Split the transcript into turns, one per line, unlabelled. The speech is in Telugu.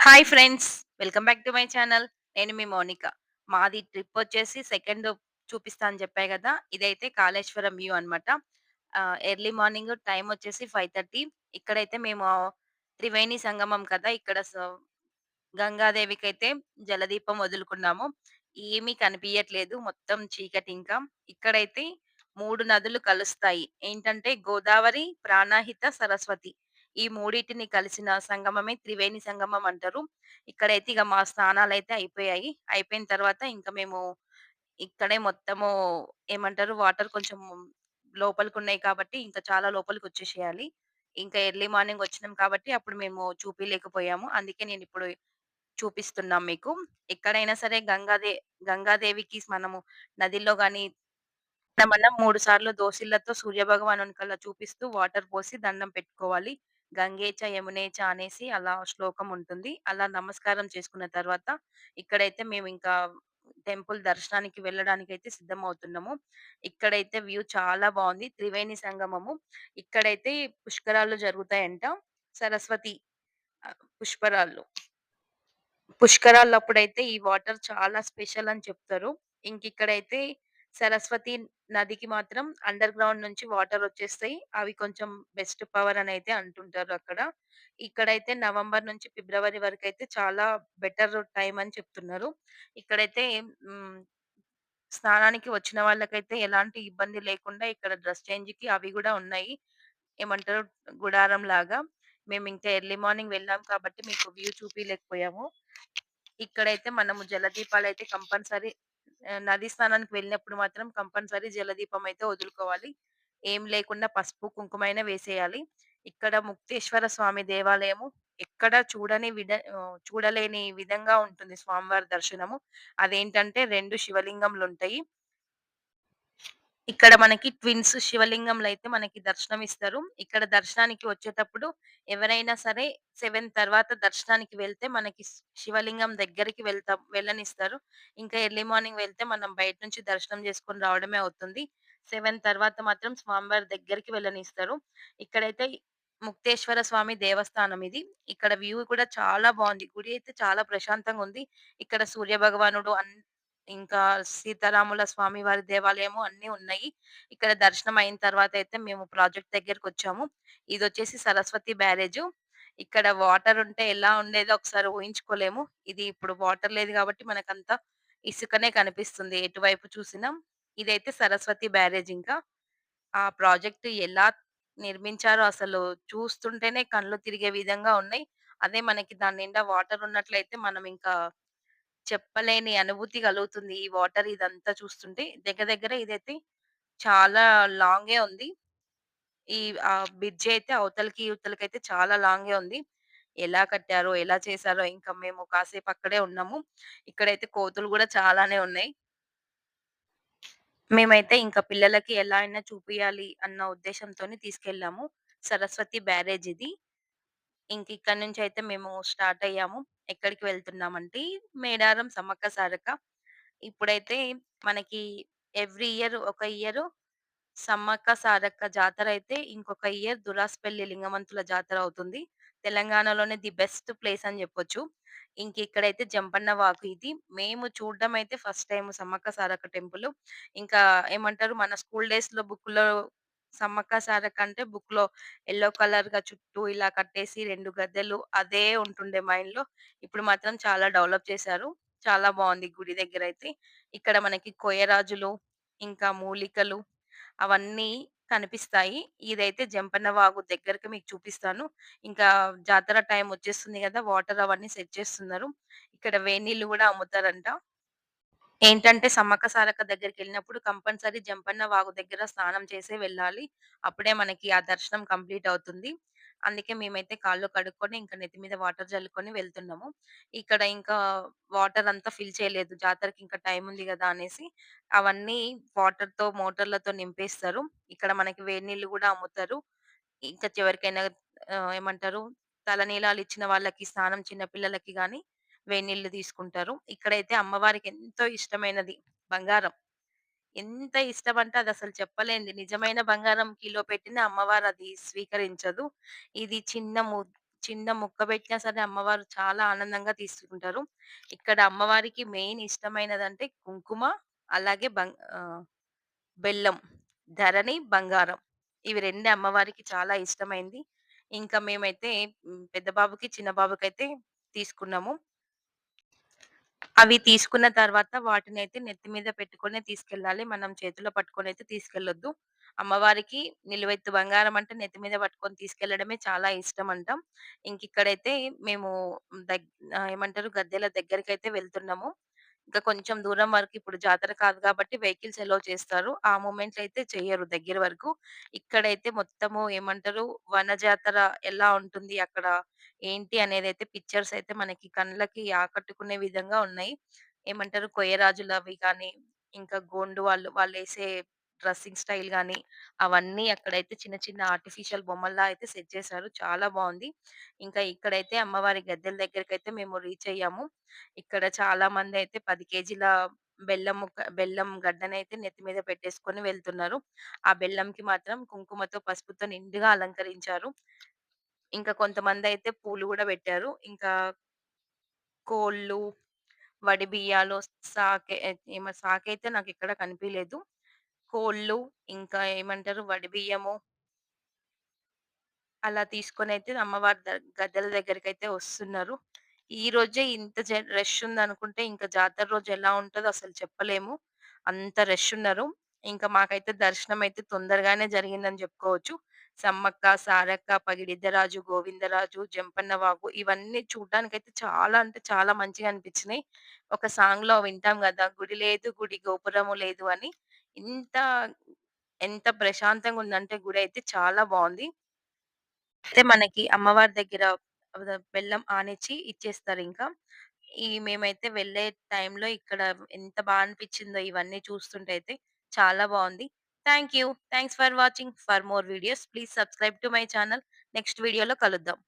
Hi friends. Welcome back to my channel. నేను మీ మోనిక మాది ట్రిప్ వచ్చేసి సెకండ్ చూపిస్తా అని చెప్పాయి కదా ఇదైతే కాళేశ్వరం వ్యూ అనమాట. ఎర్లీ మార్నింగ్ టైం వచ్చేసి ఫైవ్ థర్టీ ఇక్కడైతే మేము త్రివేణి సంగమం కదా! ఇక్కడ స అయితే జలదీపం వదులుకున్నాము. ఏమీ కనిపియట్లేదు. మొత్తం చీకటి ఇంకా ఇక్కడైతే మూడు నదులు కలుస్తాయి. ఏంటంటే గోదావరి, ప్రాణహిత, సరస్వతి. ఈ మూడింటిని కలిసిన సంగమమే త్రివేణి సంగమం అంటారు. ఇక్కడైతే ఇక మా స్నానాలు అయితే అయిపోయాయి. అయిపోయిన తర్వాత ఇంకా మేము ఇక్కడే మొత్తము ఏమంటారు వాటర్ కొంచెం లోపలికి ఉన్నాయి కాబట్టి ఇంకా చాలా లోపలికి వచ్చేసేయాలి ఇంకా ఎర్లీ మార్నింగ్ వచ్చినాం కాబట్టి అప్పుడు మేము చూపించలేకపోయాము అందుకే నేను ఇప్పుడు చూపిస్తున్నాం మీకు. ఎక్కడైనా సరే గంగాదే గంగాదేవికి మనము నదిలో కానీ మనం మూడు సార్లు దోశలతో సూర్య భగవాను కల్లా చూపిస్తూ వాటర్ పోసి దండం పెట్టుకోవాలి. గంగేచ యమునేచ అనేసి అలా శ్లోకం ఉంటుంది. అలా నమస్కారం చేసుకున్న తర్వాత ఇక్కడైతే మేము ఇంకా టెంపుల్ దర్శనానికి వెళ్ళడానికి అయితే సిద్ధం సిద్ధమవుతున్నాము. ఇక్కడైతే వ్యూ చాలా బాగుంది త్రివేణి సంగమము. ఇక్కడైతే పుష్కరాలు జరుగుతాయంట. సరస్వతి పుష్కరాలు పుష్కరాలు. అప్పుడైతే ఈ వాటర్ చాలా స్పెషల్ అని చెప్తారు. ఇంకిక్కడైతే సరస్వతి నదికి మాత్రం అండర్ గ్రౌండ్ నుంచి వాటర్ వచ్చేస్తాయి అవి కొంచెం బెస్ట్ పవర్ అని అయితే అంటుంటారు అక్కడ. ఇక్కడైతే నవంబర్ నుంచి ఫిబ్రవరి వరకు అయితే చాలా బెటర్ టైం అని చెప్తున్నారు. ఇక్కడైతే స్నానానికి వచ్చిన వాళ్ళకైతే ఎలాంటి ఇబ్బంది లేకుండా ఇక్కడ డ్రెస్ చేంజ్‌కి అవి కూడా ఉన్నాయి. ఏమంటారు గుడారం లాగా మేము ఇంకా ఎర్లీ మార్నింగ్ వెళ్ళాం కాబట్టి మీకు వ్యూ చూపించలేకపోయాము ఇక్కడైతే మనము జలదీపాలైతే కంపల్సరీ నది స్నానానికి వెళ్ళినప్పుడు మాత్రం కంపల్సరీ జలదీపం అయితే వదులుకోవాలి. ఏం లేకుండా పసుపు, కుంకుమైనా వేసేయాలి. ఇక్కడ ముక్తేశ్వర స్వామి దేవాలయము ఎక్కడ చూడని విడ చూడలేని విధంగా ఉంటుంది స్వామివారి దర్శనము. అదేంటంటే 2 శివలింగములుంటాయి. ఇక్కడ మనకి ట్విన్స్ శివలింగంలయితే మనకి దర్శనం ఇస్తారు ఇక్కడ దర్శనానికి వచ్చేటప్పుడు ఎవరైనా సరే సెవెన్ తర్వాత దర్శనానికి వెళ్తే మనకి శివలింగం దగ్గరికి వెళ్తాం వెళ్ళనిస్తారు. ఇంకా ఎర్లీ మార్నింగ్ వెళ్తే మనం బయట నుంచి దర్శనం చేసుకొని రావడమే అవుతుంది. సెవెన్ తర్వాత మాత్రం స్వామివారి దగ్గరికి వెళ్ళనిస్తారు. ఇక్కడైతే ముక్తేశ్వర స్వామి దేవస్థానం ఇది. ఇక్కడ వ్యూ కూడా చాలా బాగుంది గుడి అయితే చాలా ప్రశాంతంగా ఉంది ఇక్కడ సూర్య భగవానుడు ఇంకా సీతారాముల స్వామి వారి దేవాలయము అన్ని ఉన్నాయి. ఇక్కడ దర్శనం అయిన తర్వాత అయితే మేము ప్రాజెక్ట్ దగ్గరికి వచ్చాము ఇది వచ్చేసి సరస్వతి బ్యారేజ్ ఇక్కడ వాటర్ ఉంటే ఎలా ఉండేదో ఒకసారి ఊహించుకోలేము. ఇది ఇప్పుడు వాటర్ లేదు కాబట్టి మనకంతా ఇసుకనే కనిపిస్తుంది ఎటువైపు చూసినా. ఇదైతే సరస్వతి బ్యారేజ్ ఇంకా. ఆ ప్రాజెక్ట్ ఎలా నిర్మించారో అసలు చూస్తుంటేనే కళ్ళు తిరిగే విధంగా ఉన్నాయి. అదే మనకి దాని నిండా వాటర్ ఉన్నట్లయితే మనం ఇంకా చెప్పలేని అనుభూతి కలుగుతుంది. ఈ వాటర్ ఇదంతా చూస్తుంటే. దగ్గర దగ్గర ఇదైతే చాలా లాంగే ఉంది. ఈ ఆ బ్రిడ్జ్ అయితే అవతలకి, అయితే చాలా లాంగే ఉంది. ఎలా కట్టారో, ఎలా చేశారో ఇంకా మేము కాసేపు అక్కడే ఉన్నాము. ఇక్కడైతే కోతులు కూడా చాలానే ఉన్నాయి. మేమైతే ఇంకా పిల్లలకి ఎలా అయినా చూపియాలి అన్న ఉద్దేశంతో తీసుకెళ్ళాము. సరస్వతి బ్యారేజ్ ఇది. ఇంకా ఇక్కడ నుంచి అయితే మేము స్టార్ట్ అయ్యాము. ఎక్కడికి వెళ్తున్నామంటే మేడారం సమ్మక్క సారక్క. ఇప్పుడైతే మనకి ఎవ్రీ ఇయర్ ఒక ఇయర్ సమ్మక్క సారక్క జాతర అయితే ఇంకొక ఇయర్ దురాస్‌పల్లి లింగమంతుల జాతర అవుతుంది. తెలంగాణలోనే ది బెస్ట్ ప్లేస్ అని చెప్పొచ్చు ఇంక ఇక్కడైతే జంపన్న వాకు ఇది. మేము చూడడం అయితే first time Sammakka Sarakka temple ఇంకా ఏమంటారు మన స్కూల్ డేస్లో బుక్లో సమ్మక్క సారక్క అంటే ఎల్లో కలర్గా చుట్టూ ఇలా కట్టేసి రెండు గద్దెలు అదే ఉంటుండే మైండ్లో ఇప్పుడు మాత్రం చాలా డెవలప్ చేశారు. చాలా బాగుంది గుడి దగ్గర అయితే ఇక్కడ మనకి కొయ్యరాజులు ఇంకా మూలికలు అవన్నీ కనిపిస్తాయి. ఇదైతే జంపన్న వాగు దగ్గరకి మీకు చూపిస్తాను. ఇంకా జాతర టైం వచ్చేస్తుంది కదా వాటర్ అవన్నీ సెట్ చేస్తున్నారు. ఇక్కడ వేనీళ్ళు కూడా అమ్ముతారంట. ఏంటంటే సమ్మక్క సారక్క దగ్గరికెళ్ళినప్పుడు కంపల్సరీ జంపన్న వాగు దగ్గర స్నానం చేసే వెళ్ళాలి. అప్పుడే మనకి ఆ దర్శనం కంప్లీట్ అవుతుంది. అందుకే మేమైతే కాళ్ళు కడుక్కొని ఇంకా నెత్తి మీద వాటర్ చల్లుకొని వెళ్తున్నాము. ఇక్కడ ఇంకా వాటర్ అంతా ఫిల్ చేయలేదు. జాతరకి ఇంకా టైం ఉంది కదా అనేసి అవన్నీ వాటర్తో మోటార్‌లతో నింపేస్తారు. ఇక్కడ మనకి వేడి నీళ్ళు కూడా అమ్ముతారు. ఇంకా ఎవరికైనా ఏమంటారు ఏమంటారు తలనీలాలు ఇచ్చిన వాళ్ళకి స్నానం చిన్న పిల్లలకి గాని వేడి తీసుకుంటారు. ఇక్కడైతే అమ్మవారికి ఎంతో ఇష్టమైనది బంగారం. ఎంత ఇష్టం అంటే అది అసలు చెప్పలేంది నిజమైన బంగారం కిలో పెట్టిన అమ్మవారు అది స్వీకరించదు. ఇది చిన్న ము చిన్న ముక్క పెట్టినా సరే అమ్మవారు చాలా ఆనందంగా తీసుకుంటారు. ఇక్కడ అమ్మవారికి మెయిన్ ఇష్టమైనదంటే కుంకుమ, అలాగే బంగ్ బెల్లం, ధరణి, బంగారం. ఇవి రెండు అమ్మవారికి చాలా ఇష్టమైంది. ఇంకా మేమైతే పెద్ద బాబుకి, చిన్న బాబుకి అయితే తీసుకున్నాము. అవి తీసుకున్న తర్వాత వాటిని అయితే నెత్తి మీద పెట్టుకొని తీసుకెళ్ళాలి. మనం చేతిలో పట్టుకొని అయితే తీసుకెళ్ళొద్దు. అమ్మవారికి నిలువెత్తు బంగారం అంటే నెత్తి మీద పట్టుకొని తీసుకెళ్ళడమే చాలా ఇష్టమంట. ఇంకిక్కడైతే మేము దగ్ ఏమంటారు గద్దెల దగ్గరికి అయితే వెళ్తున్నాము. ఇంకా కొంచెం దూరం వరకు ఇప్పుడు జాతర కాదు కాబట్టి వెహికల్స్ ఎలో చేస్తారు. ఆ మూమెంట్ అయితే చెయ్యరు దగ్గర వరకు. ఇక్కడైతే మొత్తము ఏమంటారు వన జాతర ఎలా ఉంటుంది అక్కడ ఏంటి అనేది అయితే పిక్చర్స్ అయితే మనకి కళ్ళకి ఆకట్టుకునే విధంగా ఉన్నాయి. ఏమంటారు కొయ్యరాజులు అవి కానీ ఇంకా గోండు వాళ్ళు వాళ్ళేసే డ్రెస్సింగ్ స్టైల్ కానీ అవన్నీ అక్కడైతే చిన్న చిన్న ఆర్టిఫిషియల్ బొమ్మల్లా అయితే సెట్ చేశారు. చాలా బాగుంది ఇంకా ఇక్కడైతే అమ్మవారి గద్దెల దగ్గరికైతే మేము రీచ్ అయ్యాము. ఇక్కడ చాలా మంది అయితే పది కేజీల బెల్లం బెల్లం బెల్లం గడ్డనైతే నెత్తి మీద పెట్టేసుకొని వెళ్తున్నారు. ఆ బెల్లంకి మాత్రం కుంకుమతో, పసుపుతో నిండుగా అలంకరించారు. ఇంకా కొంతమంది అయితే పూలు కూడా పెట్టారు. ఇంకా కోళ్ళు, వడి బియ్యాలు, సాకే ఏమో సాకైతే నాకు ఇక్కడ కనిపించలేదు కోళ్ళు, ఇంకా ఏమంటారు వడి బియ్యము అలా అయితే అమ్మవారి గద్దెల గద్దెల అయితే వస్తున్నారు. ఈ రోజే ఇంత జ రష్ ఉందనుకుంటే ఇంకా జాతర రోజు ఎలా ఉంటదో అసలు చెప్పలేము. అంత రష్ ఉన్నారు. ఇంకా మాకైతే దర్శనం అయితే తొందరగానే జరిగిందని చెప్పుకోవచ్చు. సమ్మక్క, సారక్క, పగిడిద్దరాజు, గోవిందరాజు, జంపన్న ఇవన్నీ ఇవన్నీ అయితే చాలా అంటే చాలా మంచిగా అనిపించినాయి. ఒక సాంగ్లో వింటాం కదా గుడి లేదు గుడి గోపురము లేదు అని. ఇంత ఎంత ప్రశాంతంగా ఉందంటే గుడైతే చాలా బావుంది. అయితే మనకి అమ్మవారి దగ్గర ఆహ్, బెల్లం ఆనిచ్చి ఇచ్చేస్తారింకా. ఈ మేమైతే వెళ్ళే టైంలో ఇక్కడ ఎంత బా అనిపిచ్చిందో ఇవన్నీ చూస్తుంటే అయితే చాలా బావుంది. Thank you. Thanks for watching. For more videos please subscribe to my channel. Next వీడియోలో కలుద్దాం.